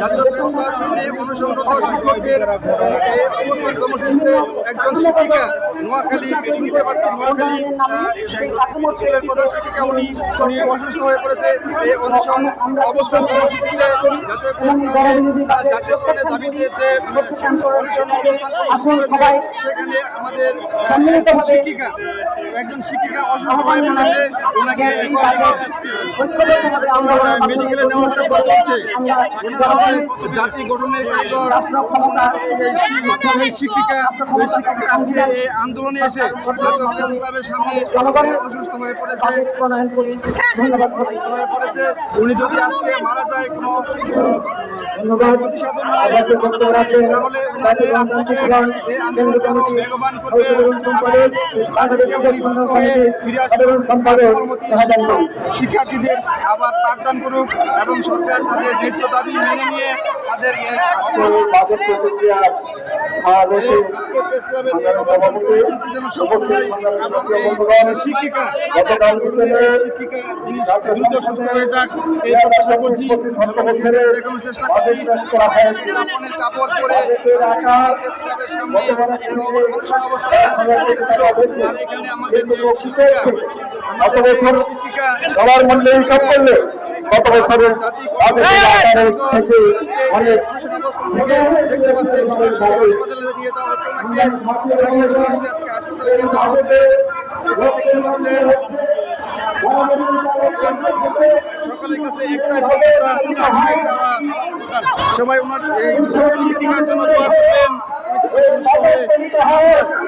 জাতীয় অবস্থান কর্মসূচিতে একজন শিক্ষিকা নোয়াখালী শুনতে পাচ্ছি নোয়াখালী স্কুলের প্রধান শিক্ষিকা উনি অসুস্থ হয়ে পড়েছে এই অনশন অবস্থান কর্মসূচিতে জাতীয় তারা জাতীয়করণের দাবিতে যে অনশন আমাদের শিক্ষিকা একজন শিক্ষিকা অসুস্থ হয়ে পড়েছে ওনাকে মেডিকেলে নেওয়ার চেষ্টা চলছে জাতি গঠনের কারিগর এই শিক্ষক- শিক্ষিকা আজকে এই আন্দোলনে এসে ক্লাবের সামনে অসুস্থ হয়ে পড়েছে। হয়ে পড়েছে। উনি যদি আজকে মারা যায় কোনো প্রতিসাধন তাহলে আপনাকে এই আন্দোলনকে আরও বেগবান করবে জাতিকে উনি হয়ে ফিরে আসবেন কর্মমতী শিক্ষার্থীদের আবার পাঠদান করুক এবং সরকার তাদের ন্যায্য দাবি মেনে নিয়ে তাদের শিক্ষিকা শিক্ষিকা যিনি দ্রুত সুস্থ হয়ে যাক এই প্রত্যাশা করছি দেখানোর চেষ্টা করছি। কাপড় পরে আমাদের যে সবার মধ্যে সব করলে গত বছরের থেকে অনেক হাসপাতালে নিয়ে যাওয়া হচ্ছে সকলের কাছে একটাই একটাই চাওয়া সবাই ওনার এই শিক্ষিকার জন্য দোয়া করবেন।